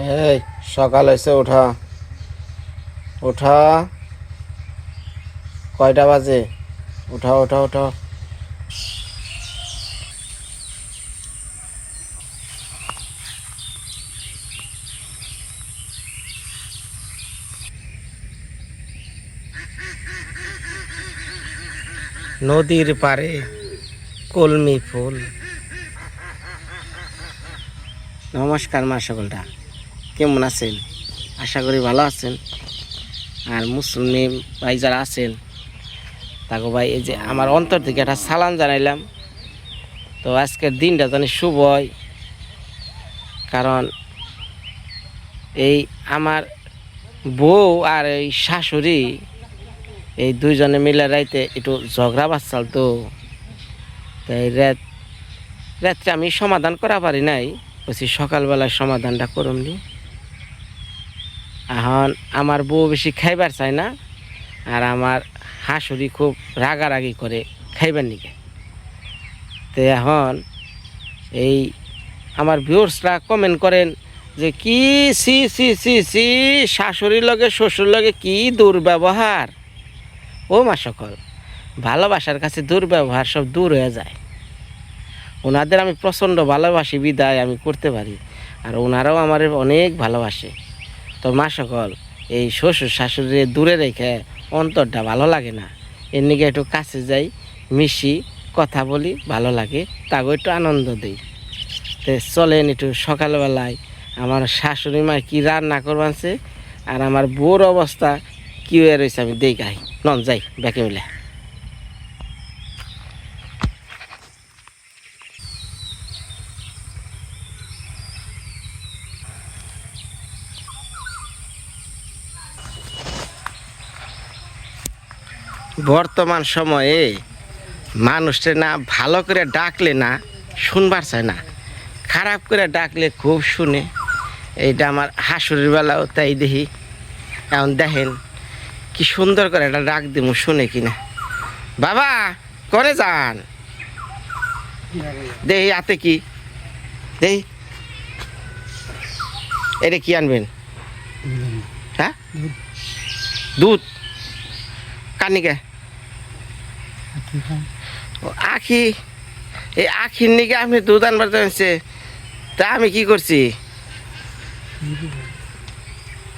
এই, সকাল হয়েছে ওঠা ওঠা কয়টা বাজে? উঠা ওঠা ওঠা নদীর পারে কলমি ফুল। নমস্কার মা সকলটা। কেমন আছেন? আশা করি ভালো আছেন। আর মুসলিম ভাই যারা আছেন তাকে ভাই, এই যে আমার অন্তর থেকে একটা সালাম জানাইলাম। তো আজকের দিনটা জানি শুভ হয়। কারণ এই আমার বউ আর এই শাশুড়ি, এই দুইজনে মিলে রাইতে একটু ঝগড়া বাচ্চাল তো তাই রাত রাত্রে আমি সমাধান করা পারি নাই। বলছি সকালবেলায় সমাধানটা করুন এখন আমার বউ বেশি খাইবার চায় না, আর আমার হাঁসুরি খুব রাগারাগি করে খাইবার নিকে। তো এখন এই আমার ভিউর্সরা কমেন্ট করেন যে কি সি সি সি সি, শাশুড়ির লগে, শ্বশুর লগে কি দুর্ব্যবহার? ও মা সকল, ভালোবাসার কাছে দুর্ব্যবহার সব দূর হয়ে যায়। ওনাদের আমি প্রচণ্ড ভালোবাসি, বিদায় আমি করতে পারি। আর ওনারাও আমার অনেক ভালোবাসে। তো মা সকল, এই শ্বশুর শাশুড়ি দূরে রেখে অন্তরটা ভালো লাগে না। এর নিকে একটু কাছে যাই, মিশি, কথা বলি, ভালো লাগে তাকে একটু আনন্দ দিই। তো চলেন একটু সকালবেলায়, আমার শাশুড়ি মা কী রান্না করবানছে, আর আমার বউর অবস্থা কি হয়ে রয়েছে আমি দেখাই নন, যাই, ব্যাকে মিলে। বর্তমান সময়ে মানুষটা না ভালো করে ডাকলে না শুনবার চায় না। খারাপ করে ডাকলে খুব শুনে। এইটা আমার হাসুরের বেলাও তাই দেখি। এখন দেখেন কি সুন্দর করে একটা ডাক দিব, শুনে কিনা। বাবা করে যান। দেহি হাতে কি? দেহি এটা কি আনবেন? হ্যাঁ? দুধ। কানিকে আখি, এই আখির নিকে আমি দুধ আনবার জানছে তা আমি কি করছি?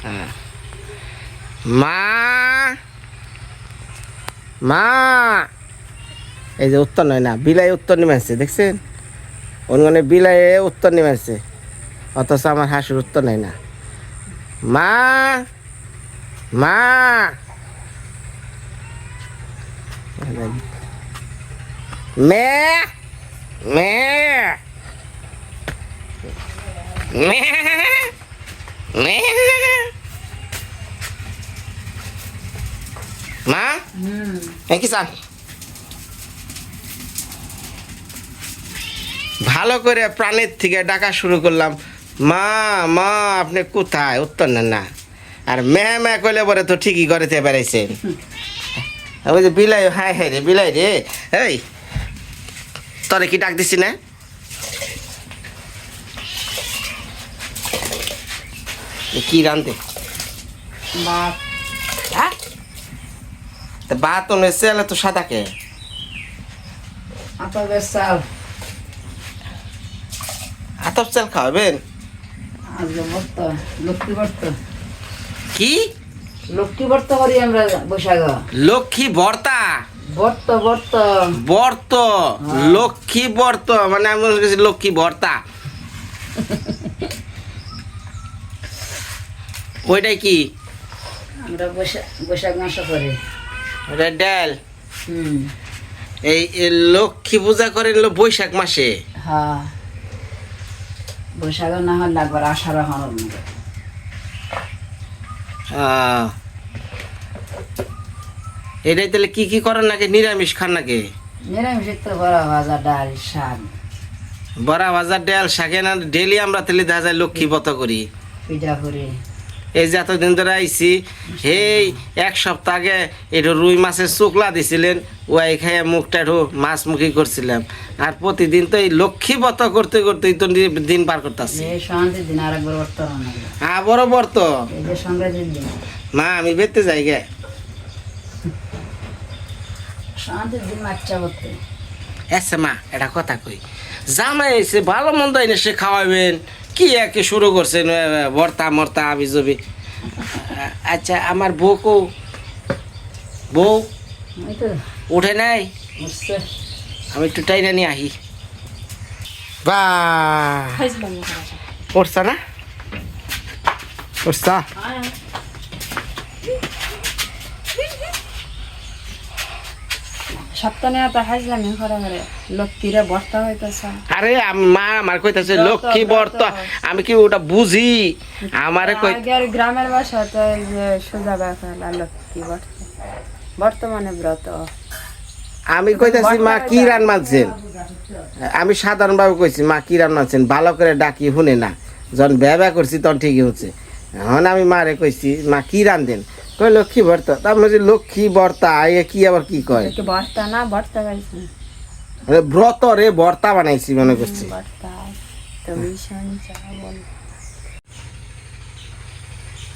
হ্যাঁ। মা! মা! এই যে উত্তর নয় না, বিলাই উত্তর নেমে আসছে দেখছেন? অন্য বিলাইয়ে উত্তর নেমে আসছে অথচ আমার হাসির উত্তর নেয় না। মা! মা! মে মে মে মে। মা এ কি চান ভালো করে প্রাণের থেকে ডাকা শুরু করলাম। মা মা আপনি কোথায়? উত্তর নেন না। আর মেয়ে মেয়ে কইলে পরে তো ঠিকই করেতে বেড়াইছেন ওই যে বিলাই হাই হাই রে বিলাই রে। এই তোরে কি ডাক দিছি না? কি রান্ধে? ভাত। হ্যাঁ? এলে তো সাদা কে? আতপের চাল। আতপ চাল খাওয়াবেন? লক্ষ্মী বর্ত কি? লক্ষ্মী বর্ত করি আমরা বৈশাখ। লক্ষ্মী বর্তা বর্ত বর্ত। বর্ত লক্ষ্মী বর্ত মানে আমি লক্ষ্মী বর্তা ওইটাই কি? আমরা বৈশাখ মাস ওটা ডাল। হুম। এই লক্ষ্মী পূজা করেন বৈশাখ মাসে। হ্যাঁ। বৈশাখ না হলে একবার আষাঢ় মতো আহ। এটাই তাহলে কি কি করেন নাকি? নিরামিষ খান নাকি? নিরামিষ তো বড় ভাজা ডাল শাক। বড়া ভাজা ডাল শাকে না ডেলি আমরা তাহলে দেখা যায় লক্ষ্মী ব্রত করি। পিঠা করি এই যে এতদিন ধরে আইছি এই এক সপ্তাহ আগে একটু রুই মাছের শুকলা দিছিলেন ওয়াই খাইয়া মুখটা একটু মাছ মুখি করছিলাম। আর প্রতিদিন তো এই লক্ষ্মী বত করতে করতে তো দিন পার করতেছি। না হ্যাঁ বরাবর তো এই যে সংগ্রামের দিন। মা আমি বেতে যাই গে শান্তির দিন বাচ্চা করতে এসে মা এটা কথা কই। জামাই এসে ভালো মন্দ এনে সে খাওয়াবেন। কি একে শুরু করছেন ভর্তা মর্তা আবি জবি আচ্ছা আমার বউ কো বউ উঠে নাই? আমি একটু টাইনা নিয়ে আহি। বা। উঠছ না? উঠছ? সপ্তাহে তো হাজলামি ঘরে ঘরে। লক্ষ্মীরে বর্তা হইতেছে। আরে আমি মা আমার কইতাছে লক্ষ্মী ব্রত। আমি কি ওটা বুঝি? আমারে কই গ্রামের বাসা যে সোজা ব্যাপার লক্ষ্মী বর্ত। বর্তমানে ব্রত। আমি কইতাছি মা কি রান মানছেন আমি সাধারণভাবে কইছি মা কি রান মানছেন ভালো করে ডাকি শুনে না। যখন ব্যবা করছি তখন ঠিকই হচ্ছে। এখন আমি মারে কইছি মা কি রান দেন কই লক্ষ্মী বর্তা? তার মধ্যে লক্ষ্মী বর্তা এ কি আবার কি কয়? বর্তা না পাইছি আরে ব্রত রে বর্তা বানাইছি মনে করছি। তো চাবল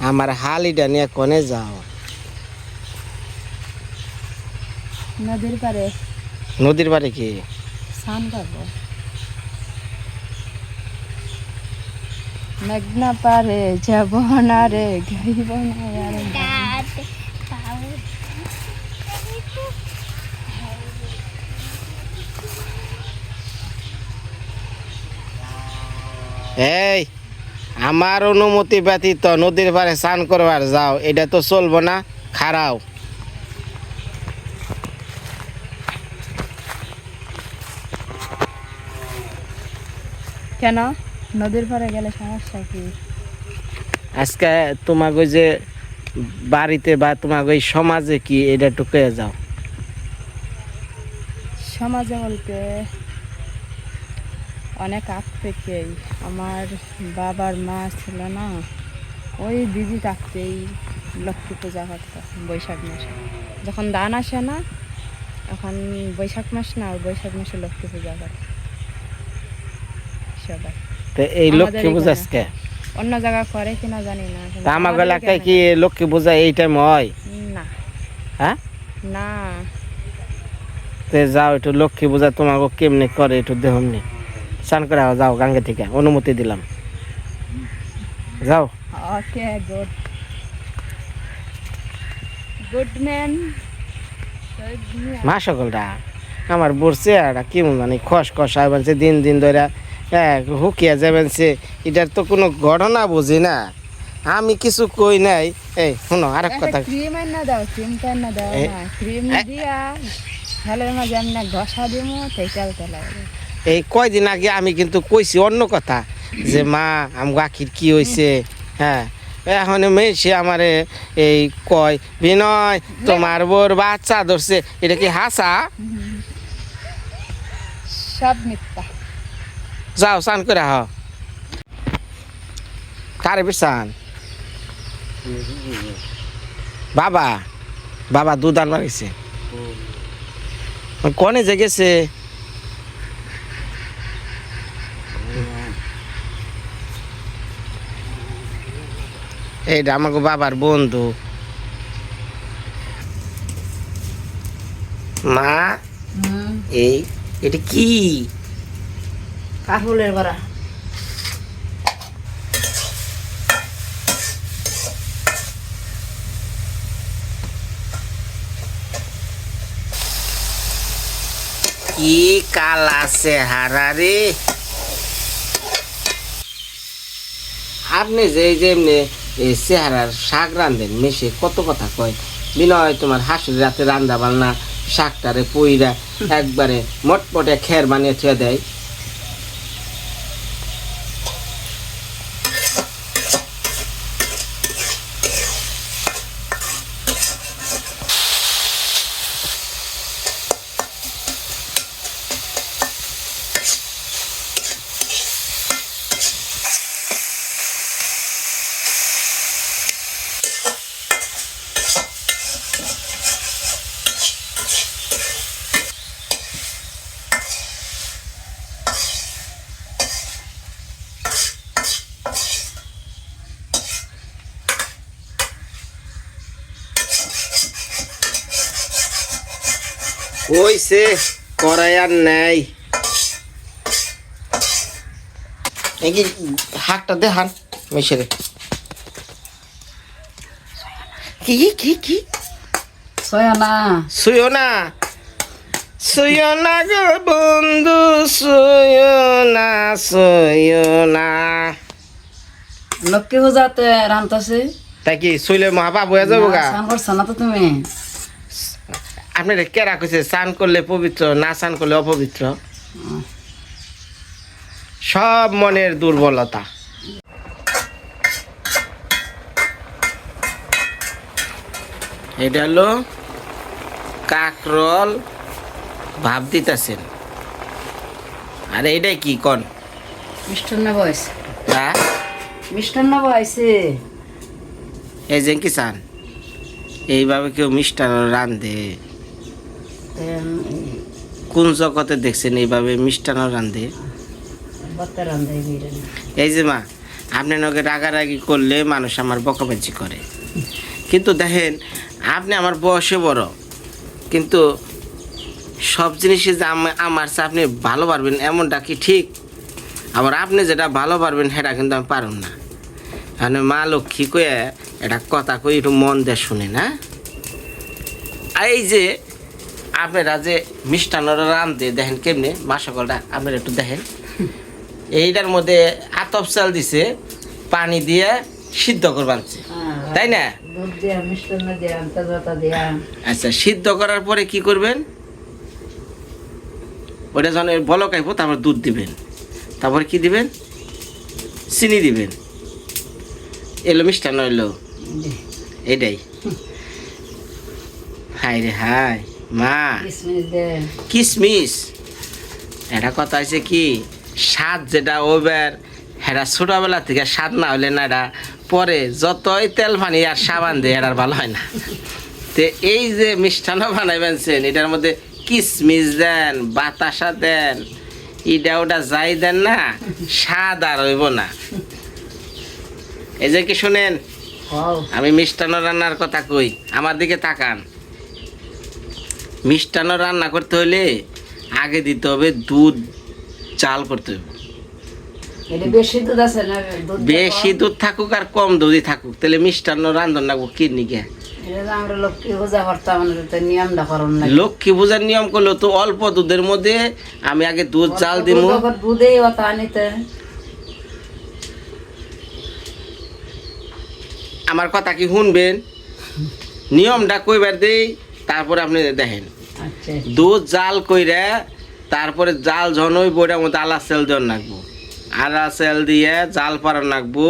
আমার হালিটা নিয়ে কনে যাও। নদীর পারে নদীর বাড়ি কি? স্নান করব। মেঘনা পারে যাব না রে গাইব না আর গান। এই আমার অনুমতি ব্যতীত নদীর পাড়ে স্নান করবার যাও এটা তো চলবো না খারাও কেন? নদীর পারে গেলে সমস্যা কি? আজকে তোমাকে যে বাড়িতে বা তোমাকে ওই সমাজে কি এটা টুকে যাও। সমাজে বলতে অনেক আগ থেকেই আমার বাবার মা ছিল না ওই দিদি থাকতেই লক্ষ্মী পূজা করতো বৈশাখ মাসে। যখন দান আসে না এখন বৈশাখ মাস না বৈশাখ মাসে লক্ষ্মী পূজা করে সবাই। তো এই লক্ষ্মী পূজা আজকে? অন্য জায়গা করে কিনা জানি না আমার এলাকায় কি লক্ষ্মী পূজা এই টাইম হয়? না। হ্যাঁ? না। তে যাও একটু লক্ষ্মী পূজা তোমাকে কেমনে করে একটু দেহমনি। স্নান করে যাও গাঙ্গে থেকে অনুমতি দিলাম। যাও। ওকে গুড গুড ম্যান মা সকলটা আমার বসছে আর কি মানে খস খসায় বলছে দিন দিন ধরে হ্যাঁ হুকিয়া যাবেন সে এটার তো কোনো ঘটনা বুঝি না। আমি কিছু কই নাই। এই শোনো আরেক কথা। ক্রিম না দাও না দাও না। ক্রিম দিয়া মাঝে এমনি ঘষা দিমু তেল তেলা এই কয়দিন আগে আমি কিন্তু কইছি অন্য কথা যে মা আম আখির কি হয়েছে হ্যাঁ এখন মেয়েছে আমারে এই কয় বিনয় তোমার বোর বাচ্চা ধরছে। এটা কি হাসা? সব মিথ্যা। যাও স্নান করে হ কারে বিছান বাবা বাবা দুধ আনবার গেছে কনে যে গেছে? এইটা আমাকে বাবার বন্ধু। মা এই এটা কি? কাকুলের বড়া। কি কালা চেহারা রে। আপনি যে এই যে এমনি এই চেহারার শাক রান্ধেন মেশে কত কথা কয়। বিনয়, তোমার হাসির রাতে রান্দা বান্না শাকটারে পইরা একবারে মটপটে খের বানিয়ে থুয়ে দেয়। ওইছে করাই আর নেই। এই কি হাতটা দেখান মেশেরে কি কি কি? ছয় না শুয়ো না শুয়ো না গো বন্ধু শুয়ো না শুয়ো না লক্ষ্মী পূজাতে রান্তাছে। তাই কি শুইলে মহাপাপ হয়ে যাব গা করছ না তো তুমি? আপনার কেরা কইছে স্নান করলে পবিত্র না স্নান করলে অপবিত্র? সব মনের দুর্বলতা। এটা হলো কাকরল ভাব দিতেছেন। আর এইটাই কি কন? মিষ্টান্ন বয়স। হ্যাঁ? মিষ্টান্ন বয়সে। এই যে কি চান? এইভাবে কেউ মিষ্টান্ন রান্ধে কোন জগতে দেখছেন এইভাবে মিষ্টান্ন রান্ধে? এই যে মা আপনি নগে রাগারাগি করলে মানুষ আমার বকাবাজি করে। কিন্তু দেখেন আপনি আমার বয়সে বড় কিন্তু সব জিনিসে যে আম- আমার চেয়ে আপনি ভালো পারবেন এমনটা কি ঠিক? আবার আপনি যেটা ভালো পারবেন সেটা কিন্তু আমি পারুন না। মানে মা লক্ষ্মী কয়ে এটা কথা কই একটু মন দিয়ে শুনে না এই যে আপনারা যে মিষ্টান্নরা রান্ধে দেখেন কেমনে? মা সকলটা আপনারা একটু দেখেন। এইটার মধ্যে আতপ চাল দিছে পানি দিয়ে সিদ্ধ করবানছে। তাই না? দিয়া দিয়া দিয়া। আচ্ছা সিদ্ধ করার পরে কি করবেন? ওটা যখন বলক আইব তারপর দুধ দিবেন। তারপর কি দিবেন? চিনি দিবেন। এলো মিষ্টান্ন এলো এটাই। হাই রে হাই মা। কিসমিস এটা কথা হয়েছে কি স্বাদ যেটা ওবার হেরা ছোটবেলা থেকে স্বাদ না হলে না এটা পরে যতই তেল পানি আর সাবান দিয়ে এটার ভালো হয় না। তো এই যে মিষ্টান্ন বানাইবেনছেন এটার মধ্যে কিসমিস দেন বাতাসা দেন ইটা ওটা যাই দেন না স্বাদ আর হইব না। এই যে কি শুনেন? আমি মিষ্টান্ন রান্নার কথা কই আমার দিকে তাকান। মিষ্টান্ন রান্না করতে হলে আগে দিতে হবে দুধ চাল করতে হবে। বেশি দুধ থাকুক আর কম দুধই থাকুক তাহলে মিষ্টান্ন রান্ধন লাগবো কি নিকে? লক্ষ্মী পূজার নিয়ম করলে তো অল্প দুধের মধ্যে আমি আগে দুধ চাল দিব আমার কথা কি শুনবেন? নিয়মটা কইবার দেই তারপরে আপনি দেখেন। দুধ জাল কইরা তারপরে জাল জনই বইটার মধ্যে আলা সেল দেওয়ার নাকবো আলা সেল দিয়ে জাল পাড়ার নাকবো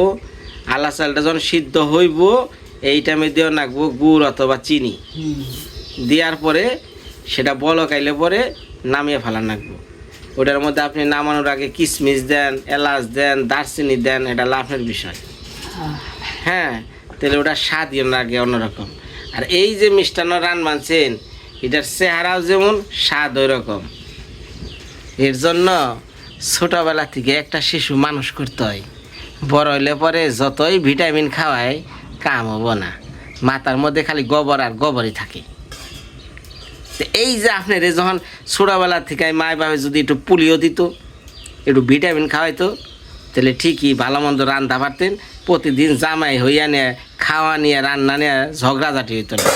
আলা সেলটা যখন সিদ্ধ হইব এই টাইমে দেওয়ার নাকবো গুড় অথবা চিনি। দেওয়ার পরে সেটা বল বলকাইলে পরে নামিয়ে ফেলার নাকবো ওটার মধ্যে আপনি নামানোর আগে কিশমিশ দেন এলাচ দেন দারচিনি দেন এটা লাভের বিষয়। হ্যাঁ তাহলে ওটা স্বাদ লাগে অন্যরকম। আর এই যে মিষ্টান্ন রান মানছেন এটার চেহারাও যেমন স্বাদ ওই রকম এর জন্য ছোটবেলা থেকে একটা শিশু মানুষ করতে হয়। বড় হইলে পরে যতই ভিটামিন খাওয়ায় কাম হব না। মাথার মধ্যে খালি গোবর আর গোবরই থাকে। তো এই যে আপনার যখন ছোটবেলা থেকে মায় বাবা যদি একটু পুলিও দিত, একটু ভিটামিন খাওয়াইতো, তাহলে ঠিকই ভালো মন্দ রান্না পারতেন প্রতিদিন জামাই হইয়া নিয়ে, খাওয়া নিয়ে, রান্না নিয়ে ঝগড়াঝাটি হইতো না।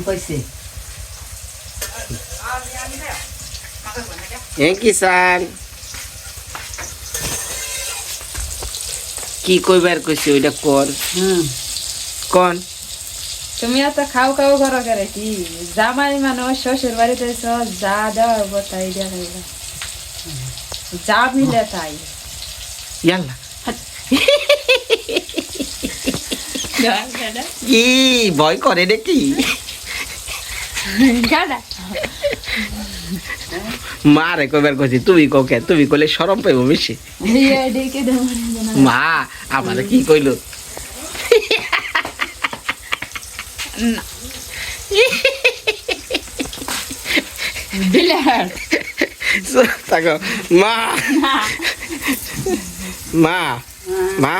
কইছে। কিষান কি কইবার কইছে ওইটা কোন হুম। কোন। তুমি এত খাও খাও করো করে কি? জামাই মানুষ শ্বশুর বাড়িতে এসো যা দেওয়া হব তাই দেওয়া যা মিলে তাই। ইয়াল্লা। কি ভয় করে নাকি? মারে কইবার কইছি তুমি কোকে তুমি কইলে শরম পাইব বেশি। মা আমার কি কইলো? মা। মা। মা?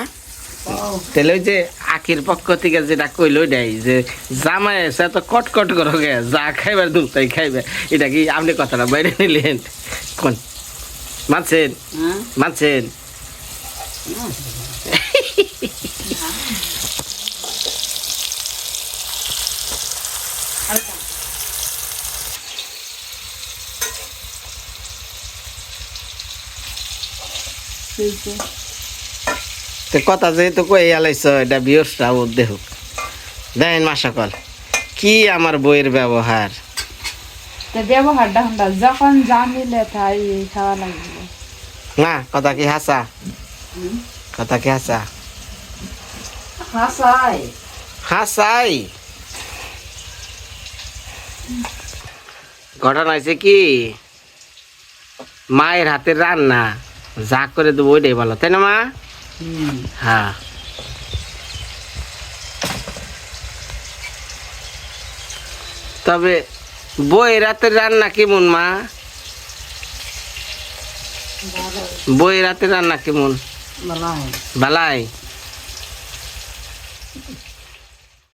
তাহলে ওই যে আখির পক্ষ থেকে যেটা কইলো ওইটাই যে জামাই এসে তো কট কট করো গে যা খাইবার দুধ তাই খাইবে। এটা কি আপনি কথাটা বাইরে নিলেন? কোন? মানছেন? হ্যাঁ। মানছেন? তো কথা যেহেতু কই আলাইছ এটা বিয়সটা ও দেখুক দেখেন মা সকল কি আমার বইয়ের ব্যবহার? তো ব্যবহারটা হন্ডা যখন যা মিলে তাই খাওয়া লাগবে। না কথা কি হাসা? কথা কি হাসা? হাসাই। হাসাই? ঘটনা হয়েছে কি মায়ের হাতের রান্না যা করে দেবো ওইটাই ভালো তাই না মা? হ্যাঁ। তবে বই রাতের রান্না কেমন মা? বই রাতে রান্না কেমন? বালাই?